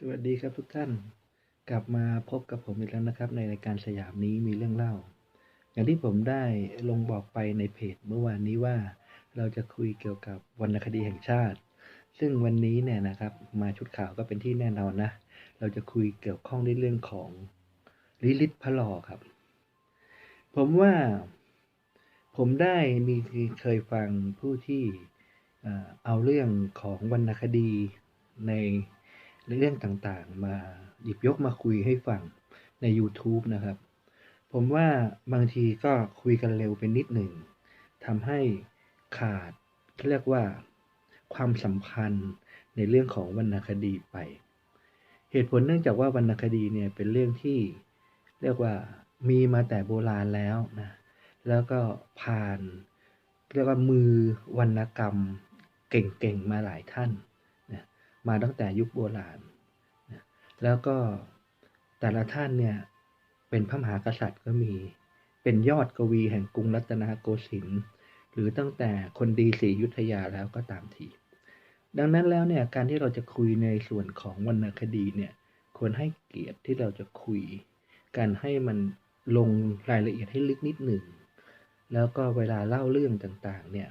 สวัสดีครับทุกท่าน กลับมาพบกับผมอีกแล้วนะครับ ในรายการสยามนี้มีเรื่องเล่า อย่างที่ผมได้ลงบอกไปในเพจเมื่อวานนี้ว่า เราจะคุยเกี่ยวกับวรรณคดีแห่งชาติ ซึ่งวันนี้เนี่ยนะครับ มาชุดข่าวก็เป็นที่แน่นอนนะ เราจะคุยเกี่ยวข้องในเรื่องของลิลิตพระลอครับ ผมว่าผมได้มีเคยฟังผู้ที่เอาเรื่องของวรรณคดีใน เรื่องต่างๆ มาหยิบยกมาคุยให้ฟังใน YouTube นะครับ ผมว่าบางทีก็คุยกันเร็วไปนิดหนึ่งทำให้ขาดเรียกว่าความสัมพันธ์ในเรื่องของวรรณคดีไป เหตุผลเนื่องจากว่าวรรณคดีเนี่ยเป็นเรื่องที่เรียกว่ามีมาแต่โบราณแล้วนะแล้วก็ผ่านเรียกว่ามือวรรณกรรมเก่งๆมาหลายท่าน มาตั้งแต่ยุคโบราณนะแล้วก็แต่ละท่านเนี่ยเป็นพระมหากษัตริย์ก็มี เป็นยอดกวีแห่งกรุงรัตนโกสินทร์หรือตั้งแต่คนดีศรียุทธยาแล้วก็ตามที ดังนั้นแล้วเนี่ยการที่เราจะคุยในส่วนของวรรณคดีเนี่ยควรให้เกียรติที่เราจะคุย การให้มันลงรายละเอียดให้ลึกนิดหนึ่ง แล้วก็เวลาเล่าเรื่องต่างๆเนี่ย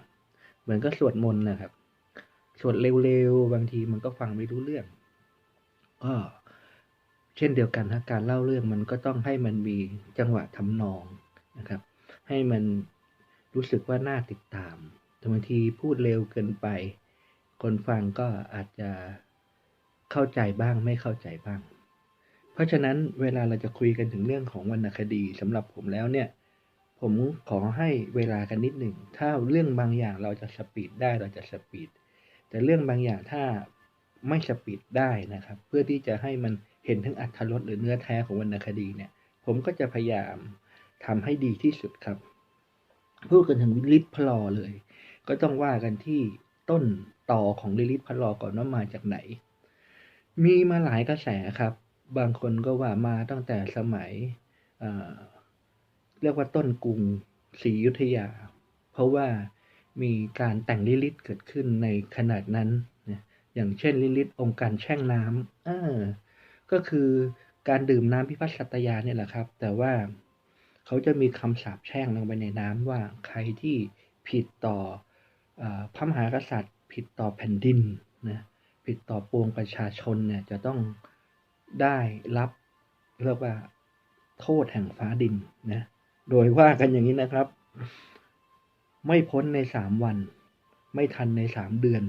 เหมือนก็สวดมนต์นะครับ สวดเร็วๆ บางทีมันก็ฟังไม่รู้เรื่องก็เช่นเดียวกันนะการเล่าเรื่องมันก็ต้องให้มันมีจังหวะทำนองนะครับ ให้มันรู้สึกว่าน่าติดตามแต่บางทีพูดเร็วเกินไป คนฟังก็อาจจะเข้าใจบ้างไม่เข้าใจบ้าง เพราะฉะนั้นเวลาเราจะคุยกันถึงเรื่องของวรรณคดีสำหรับผมแล้วเนี่ยผมขอให้เวลากันนิดหนึ่ง ถ้าเรื่องบางอย่างเราจะสปีดได้เราจะสปีด แต่เรื่องบางอย่างถ้าไม่สปีดได้นะครับ เพื่อที่จะให้มันเห็นทั้งอัธรสหรือเนื้อแท้ของวรรณคดีเนี่ย ผมก็จะพยายามทำให้ดีที่สุดครับ พูดกันถึงลิลิตพลอเลย ก็ต้องว่ากันที่ต้นต่อของลิลิตพลอก่อนว่ามาจากไหน มีมาหลายกระแสครับ บางคนก็ว่ามาตั้งแต่สมัยเเรียกว่าต้นกรุงศรีอยุธยา เพราะว่า มีการแต่งลิลิตเกิดขึ้นในขนาดนั้นนะอย่างเช่นลิลิตองค์การแช่งน้ำเออก็คือการดื่มน้ำพิพัฒน์สัตยาเนี่ยแหละครับ แต่ว่าเขาจะมีคำสาปแช่งลงไปในน้ำว่าใครที่ผิดต่ออ่อพระมหากษัตริย์ ผิดต่อแผ่นดินนะผิดต่อปวงประชาชนเนี่ยจะต้องได้รับเรียกว่าโทษแห่งฟ้าดินนะโดยว่ากันอย่างนี้นะครับ ไม่พ้นในสามวัน ไม่ทันในสามเดือน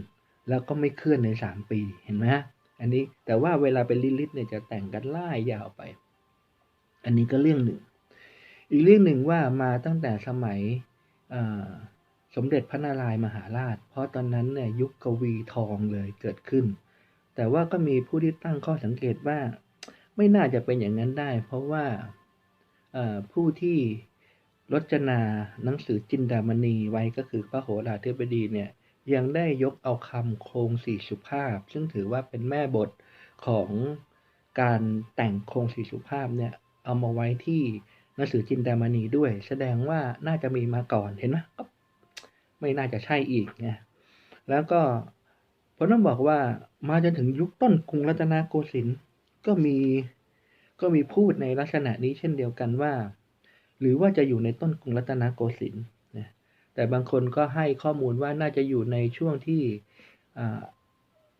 แล้วก็ไม่เคลื่อนในสามปีเห็นไหมฮะอันนี้แต่ว่าเวลาเป็นลิลิตเนี่ยจะแต่งกันไล่ยาวไป อันนี้ก็เรื่องหนึ่ง อีกเรื่องหนึ่งว่ามาตั้งแต่สมัยสมเด็จพระนารายณ์มหาราช เพราะตอนนั้นเนี่ยยุคกวีทองเลยเกิดขึ้น แต่ว่าก็มีผู้ที่ตั้งข้อสังเกตว่า ไม่น่าจะเป็นอย่างนั้นได้ เพราะว่าผู้ที่ รจนาหนังสือจินดามณีไว้ก็คือพระโหราธิบดีเนี่ยยังได้ยกเอาคำโครงสี่สุภาพ ซึ่งถือว่าเป็นแม่บทของการแต่งโครงสี่สุภาพเนี่ยเอามาไว้ที่หนังสือจินดามณีด้วย แสดงว่าน่าจะมีมาก่อนเห็นไหมก็ไม่น่าจะใช่อีกไงแล้วก็ผมต้องบอกว่ามาจนถึงยุคต้นกรุงรัตนโกสินทร์ก็มีก็มีพูดในลักษณะนี้เช่นเดียวกันว่า หรือว่าจะอยู่ในต้นกรุงรัตนโกสินทร์นะแต่บางคนก็ให้ข้อมูลว่าน่าจะอยู่ในช่วงที่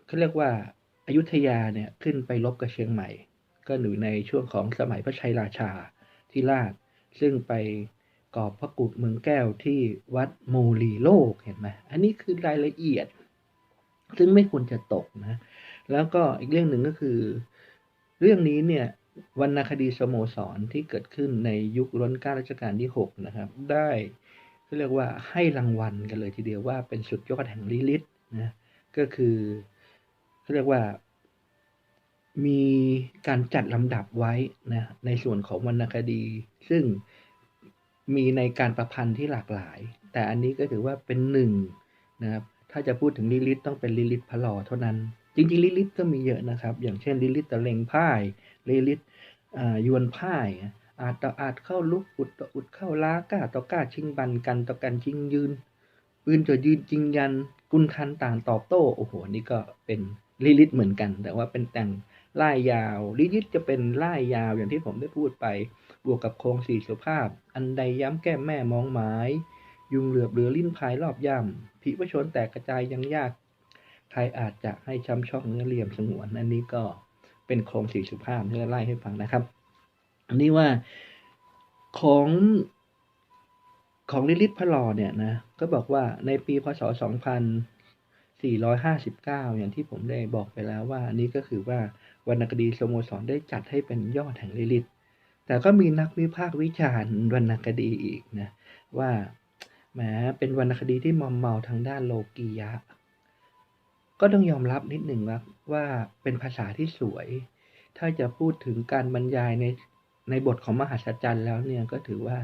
เขาเรียกว่าอายุทยาเนี่ยขึ้นไปรบกับเชียงใหม่ ก็อยู่ในช่วงของสมัยพระชัยราชาที่ราชซึ่งไปกอบพระกุฎเมืองแก้วที่วัดโมลีโลกเห็นไหมอันนี้คือรายละเอียด ซึ่งไม่ควรจะตกนะ แล้วก็อีกเรื่องหนึ่งก็คือ เรื่องนี้เนี่ย วรรณคดีสโมสรที่เกิดขึ้นในยุคล้นก้ารัชกาลที่ 6 นะครับ ได้เขาเรียกว่าให้รางวัลกันเลยทีเดียวว่าเป็นสุดยอดแห่งลิลิตนะก็คือเขาเรียกว่ามีการจัดลำดับไว้นะในส่วนของวรรณคดี ซึ่งมีในการประพันธ์ที่หลากหลาย แต่อันนี้ก็ถือว่าเป็นหนึ่งนะครับถ้าจะพูดถึงลิลิตต้องเป็นลิลิตพระหลอเท่านั้น จริงๆลิลิตก็มีเยอะนะครับ อย่างเช่นลิลิตตะเลงพ่าย ลิลิตยวนพ่ายอาจต่ออาจเข้าลุกอุดต่ออุดเข้าล้าก้าต่อก้าชิงบันกันต่อกันชิงยืนปืนจะยืนจริงยันกุนคันต่างตอบโต้โอ้โหนี่ก็เป็นลิลิตเหมือนกัน แต่ว่าเป็นแต่งล่ายยาวลิลิตจะเป็นล่ายยาวอย่างที่ผมได้พูดไป บวกกับโครงสี่สุภาพ อันใดย้ำแก้มแม่มองหมาย ยุงเหลือบเรือลิ้นพายรอบย่ำผีวชนแตกกระจายยังยากใครอาจจะให้ช้ำช่องเนื้อเหลี่ยมสงวนอันนี้ก็ เป็นโครงสี่สุภาพที่ไล่ให้ฟังนะครับ อันนี้ว่าของของลิลิตพลอเนี่ยนะก็บอกว่าในปีพศ 2459 อย่างที่ผมได้บอกไปแล้วว่านี่ก็คือว่าวรรณคดีสโมสรได้จัดให้เป็นยอดแห่งลิลิตแต่ก็มีนักวิพากษ์วิจารณ์วรรณคดีอีกนะว่าแหมเป็นวรรณคดีที่มอมเมาทางด้านโลกียะ ก็ต้องยอมรับนิดหนึ่งว่า ว่าเป็นภาษาที่สวย ถ้าจะพูดถึงการบรรยายในในบทของมหัศจรรย์แล้วเนี่ยก็ถือว่า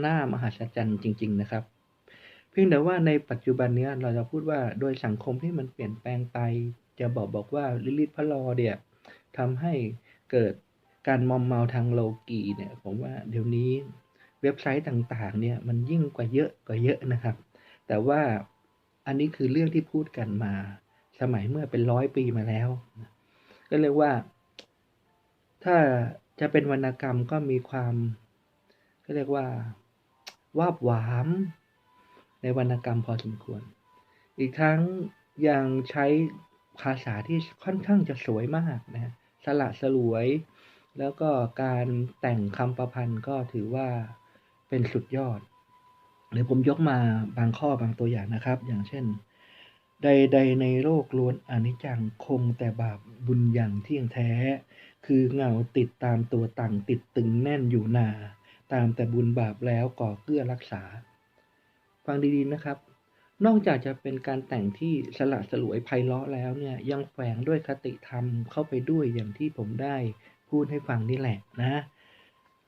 หน่ามหัศจรรย์จริง ๆ นะครับ เพียงแต่ว่าในปัจจุบันเนี้ยเราจะพูดว่าโดยสังคมที่มันเปลี่ยนแปลงไป จะบอกบอกว่าลิลิตพระลอเนี่ยทำให้เกิดการมอมเมาทางโลกีเนี่ยผมว่าเดี๋ยวนี้เว็บไซต์ต่างๆเนี่ยมันยิ่งกว่าเยอะกว่าเยอะนะครับ แต่ว่าอันนี้คือเรื่องที่พูดกันมา สมัยเมื่อเป็นร้อยปีมาแล้ว ก็เรียกว่า ถ้าจะเป็นวรรณกรรมก็มีความ ก็เรียกว่าวาบหวามในวรรณกรรมพอสมควร อีกทั้งยังใช้ภาษาที่ค่อนข้างจะสวยมากนะสละสลวย แล้วก็การแต่งคำประพันธ์ก็ถือว่าเป็นสุดยอดเดี๋ยวผมยกมาบางข้อบางตัวอย่างนะครับ อย่างเช่น ใด ๆ ในโลกล้วนอนิจจังคงแต่บาปบุญอย่างเที่ยงแท้ คือเงาติดตามตัวต่างติดตึงแน่นอยู่นา ตามแต่บุญบาปแล้วก่อเกื้อรักษา ฟังดีๆนะครับ นอกจากจะเป็นการแต่งที่สละสลวยไพเราะแล้วเนี่ยยังแฝงด้วยคติธรรมเข้าไปด้วยอย่างที่ผมได้พูดให้ฟังนี่แหละนะ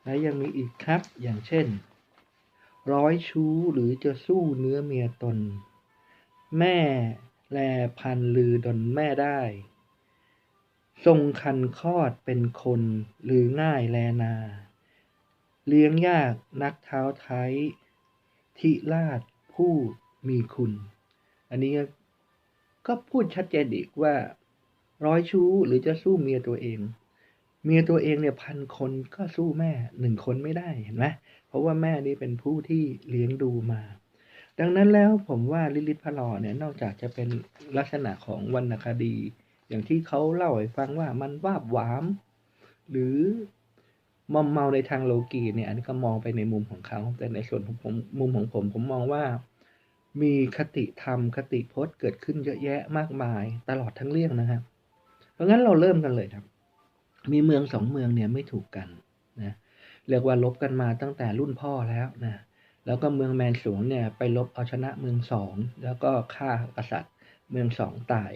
และยังมีอีกครับอย่างเช่น ร้อยชู้หรือจะสู้เนื้อเมียตน แม่แลพันลือดนแม่ได้ ทรงคันคลอดเป็นคนหรือง่ายแลนา เลี้ยงยากนักเท้าไทยทิราชผู้มีคุณ อันนี้ก็พูดชัดเจนอีกว่า ร้อยชู้หรือจะสู้เมียตัวเอง เมียตัวเองเนี่ยพันคนก็สู้แม่หนึ่งคนไม่ได้เห็นไหมเพราะว่าแม่นี่เป็นผู้ที่เลี้ยงดูมา ดังนั้นแล้วผมว่าลิลิตพระลอเนี่ยนอกจากจะเป็นลักษณะของวรรณคดี อย่างที่เขาเล่าให้ฟังว่ามันวาบหวาม หรือมอมเมาในทางโลกีเนี่ยอันนี้ก็มองไปในมุมของเขาแต่ในส่วนของผมมุมของผมผมมองว่า มีคติธรรมคติพจน์เกิดขึ้นเยอะแยะมากมายตลอดทั้งเรื่องนะครับเพราะงั้นเราเริ่มกันเลยครับ มีเมืองสองเมืองเนี่ยไม่ถูกกันนะเรียกว่าลบกันมาตั้งแต่รุ่นพ่อแล้วนะ แล้วก็เมืองแมนสวงเนี่ยไปลบเอาชนะเมืองสอง แล้วก็ฆ่ากษัตริย์เมืองสองตาย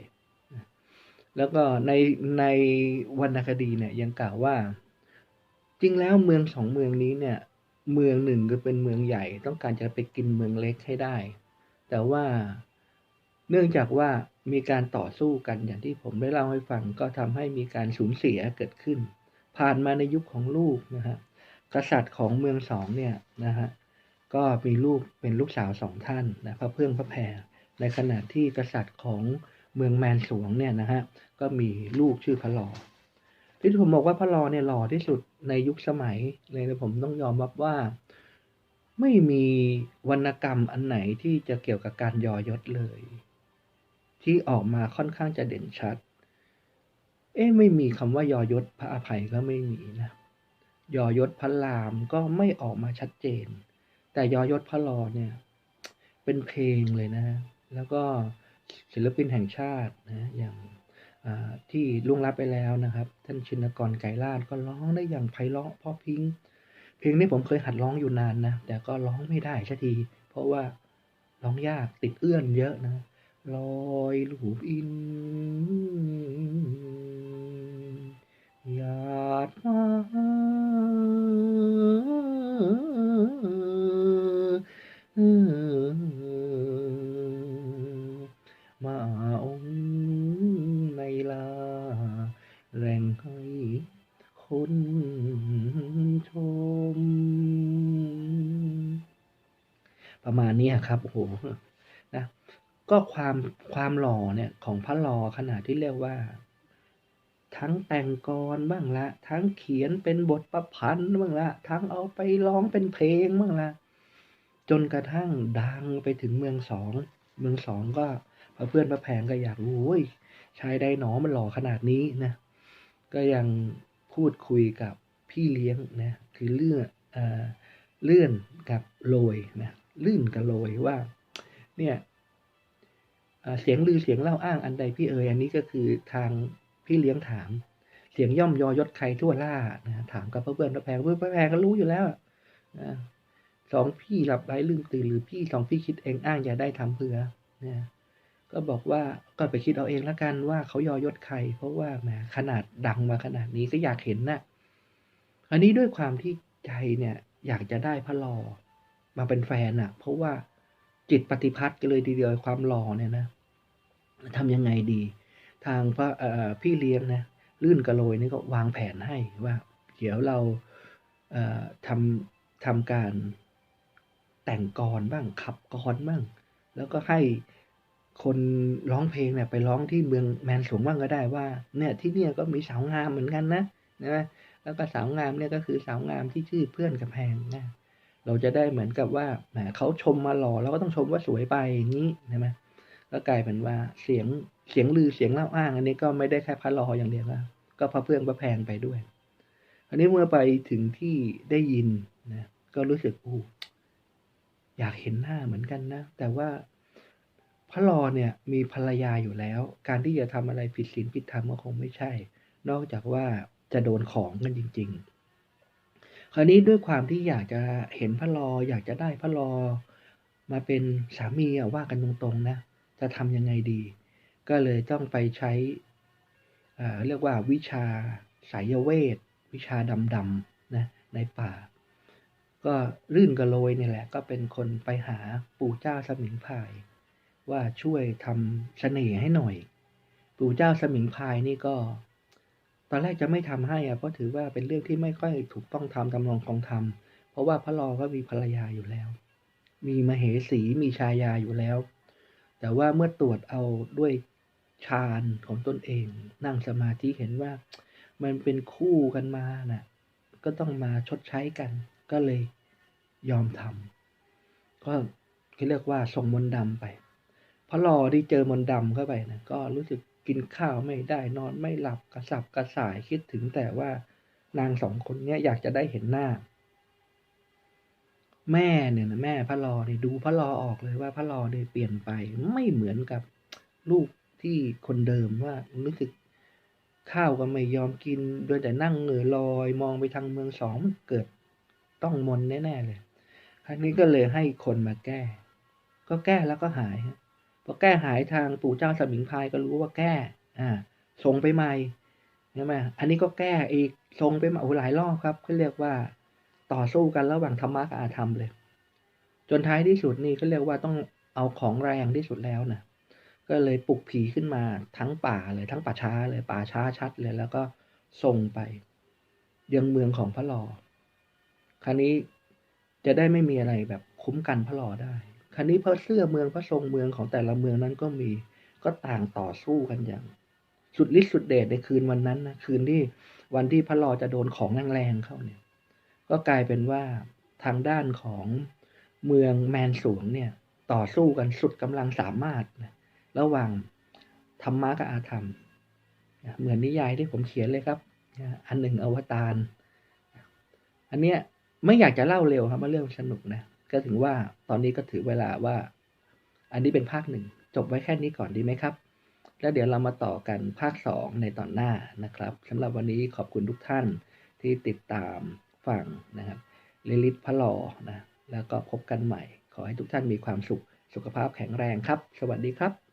แล้วก็ในในวรรณคดีเนี่ยยังกล่าวว่า จริงแล้วเมืองสองเมืองนี้เนี่ยเมืองหนึ่งก็เป็นเมืองใหญ่ ต้องการจะไปกินเมืองเล็กให้ได้ แต่ว่าเนื่องจากว่ามีการต่อสู้กันอย่างที่ผมได้เล่าให้ฟัง ก็ทำให้มีการสูญเสียเกิดขึ้น ผ่านมาในยุคของลูกนะฮะกษัตริย์ของเมืองสองเนี่ยนะฮะ ก็มีลูกเป็นลูกสาวสองท่านนะพระเพื่องพระแพรในขณะที่กษัตริย์ของเมืองแมนสวงเนี่ยนะฮะก็มีลูกชื่อพระลอที่ผมบอกว่าพระลอเนี่ยหล่อที่สุดในยุคสมัยเลยผมต้องยอมรับว่า ไม่มีวรรณกรรมอันไหนที่จะเกี่ยวกับการยอยศเลย ที่ออกมาค่อนข้างจะเด่นชัด เอ๊ะไม่มีคำว่ายอยศพระอภัยก็ไม่มีนะยอยศพระรามก็ไม่ออกมาชัดเจน แต่ยอยศพระลอเนี่ย เป็นเพลงเลยนะแล้วก็ศิลปินแห่งชาตินะอย่างที่ล่วงลับไปแล้วนะครับ ท่านชินกรไก่ลาดก็ร้องได้อย่างไพเราะเพราะพิงเพลงนี้ผมเคยหัดร้องอยู่นานนะแต่ก็ร้องไม่ได้สักที เพราะว่าร้องยากติดเอื้อนเยอะนะลอยลูบอิน ประครับโอ้โหนะก็ความความหล่อเนี่ยของพระหล่อขนาดที่เรียกว่า ทั้งแต่งกรบ้างละทั้งเขียนเป็นบทประพันธ์บ้างละทั้งเอาไปร้องเป็นเพลงบ้างละจนกระทั่งดังไปถึงเมืองสอง เมืองสองก็พอเพื่อนพระแพงก็อยากรู้โอ้ยชายใดหนอมันหล่อขนาดนี้นะก็ยังพูดคุยกับพี่เลี้ยงนะคือเลื่อนเอ่อเลื่อนกับโรยนะ ลื่นกับโรยว่า เนี่ยเสียงลือเสียงเล่าอ้างอันใดพี่เอ๋ยอันนี้ก็คือทางพี่เลี้ยงถาม เสียงย่อมยอยศใครทั่วล่านะถามกับพระเพื่อนพระแพงเพื่อนพระแพงก็รู้อยู่แล้วนะสองพี่หลับไหลลืมตื่นหรือพี่สองพี่คิดเองอ้างอย่าได้ทำเผื่อนะก็บอกว่าก็ไปคิดเอาเองล้วกันว่าเขายอยศใคร เพราะว่าแหมขนาดดังมาขนาดนี้ก็อยากเห็นนะ่ะอันนี้ด้วยความที่ใจเนี่ย อยากจะได้พระลอ มาเป็นแฟนอะ่ะ เพราะว่าจิตปฏิพัทธ์กันเลยทีเดียวความหล่อเนี่ยนะทำยังไงดี ทางพระพี่เลี้ยงนะลื่นกระโลยนี่ก็วางแผนให้ว่า เดี๋ยวเราเทำทำการแต่งกรบ้างขับกรบ้าง แล้วก็ให้คนร้องเพลงเนี่ยไปร้องที่เมืองแมนสวงบ้างก็ได้ว่า เนี่ยที่เนี่ยก็มีสาวงามเหมือนกันนะนะแล้วก็สาวงามเนี่ยก็คือสาวงามที่ชื่อเพื่อนกับแพงนะ เราจะได้เหมือนกับว่าแหมเขาชมมาหล่อเราก็ต้องชมว่าสวยไปอย่างนี้ใช่ไหมก็กลายเป็นว่าเสียงเสียงลือเสียงเล่าอ้าง อันนี้ก็ไม่ได้แค่พระลออย่างเดียวแล้วก็พระเพื่อนพระแพงไปด้วย อันนี้เมื่อไปถึงที่ได้ยินนะก็รู้สึกอู้อยากเห็นหน้าเหมือนกันนะ แต่ว่าพระลอเนี่ยมีภรรยาอยู่แล้ว การที่จะทำอะไรผิดศีลผิดธรรมก็คงไม่ใช่ นอกจากว่าจะโดนของกันจริง ๆ คราวนี้ด้วยความที่อยากจะเห็นพระลออยากจะได้พระลอมาเป็นสามีอะว่ากันตรงๆนะ จะทำยังไงดี ก็เลยต้องไปใช้เอ่อเรียกว่าวิชาสายเวท วิชาดำๆนะในป่า ก็รื่นกระโลยนี่แหละ ก็เป็นคนไปหาปู่เจ้าสมิงพาย ว่าช่วยทำเสน่ห์ให้หน่อย ปู่เจ้าสมิงพายนี่ก็ ตอนแรกจะไม่ทำให้อะเพราะถือว่าเป็นเรื่องที่ไม่ค่อยถูกต้องทำตำรองของธรรม เพราะว่าพระลอก็มีภรรยาอยู่แล้ว มีมเหสีมีชายาอยู่แล้ว แต่ว่าเมื่อตรวจเอาด้วยฌานของตนเอง นั่งสมาธิเห็นว่ามันเป็นคู่กันมาน่ะ ก็ต้องมาชดใช้กัน ก็เลยยอมทำก็เรียกว่าส่งมนดำไปพระลอที่เจอมนดำเข้าไปนะก็รู้สึก กินข้าวไม่ได้นอนไม่หลับกระสับกระส่ายคิดถึงแต่ว่านางสองคนเนี้ยอยากจะได้เห็นหน้า แม่เนี่ยนะแม่พระลอเนี่ยดูพระลอออกเลยว่าพระลอเนี่ยเปลี่ยนไปไม่เหมือนกับลูกที่คนเดิมว่ารู้สึกข้าวก็ไม่ยอมกิน โดยแต่นั่งเหงื่อลอย มองไปทางเมืองสองมันเกิดต้องมนแน่ๆเลย ครั้งนี้ก็เลยให้คนมาแก้ ก็แก้แล้วก็หายฮะ พอแก้หายทางปู่เจ้าสมิงพายก็รู้ว่าแก้ อ่าส่งไปใหม่ใช่ไหมอันนี้ก็แก้อีกส่งไปมาโอ้หลายรอบครับเขาเรียกว่าต่อสู้กันระหว่างธรรมะกับอาธรรมเลย จนท้ายที่สุดนี่เขาเรียกว่าต้องเอาของแรงที่สุดแล้วนะก็เลยปลุกผีขึ้นมาทั้งป่าเลยทั้งป่าช้าเลยป่าช้าชัดเลยแล้วก็ส่งไปยังเมืองของพระลอคราวนี้จะได้ไม่มีอะไรแบบคุ้มกันพระลอได้ คราวนี้พระเสื้อเมืองพระทรงเมืองของแต่ละเมืองนั้นก็มีก็ต่างต่อสู้กันอย่าง สุดฤทธิ์สุดเดชในคืนวันนั้นนะคืนที่วันที่พระลอจะโดนของแรงๆเข้าเนี่ย ก็กลายเป็นว่าทางด้านของเมืองแมนสวงเนี่ย ต่อสู้กันสุดกำลังสามารถนะระหว่างธรรมะกับอาธรรมนะเหมือนนิยายที่ผมเขียนเลยครับนะอันหนึ่งอวตารอันเนี้ยไม่อยากจะเล่าเร็วครับมาเรื่องสนุกนะ ก็ถึงว่าตอนนี้ก็ถือเวลาว่า อันนี้เป็นภาคหนึ่งจบไว้แค่นี้ก่อนดีไหมครับ แล้วเดี๋ยวเรามาต่อกันภาคสองในตอนหน้านะครับสำหรับวันนี้ขอบคุณทุกท่านที่ติดตามฟังนะครับลิลิตพะลอนะแล้วก็พบกันใหม่ ขอให้ทุกท่านมีความสุขสุขภาพแข็งแรงครับ สวัสดีครับ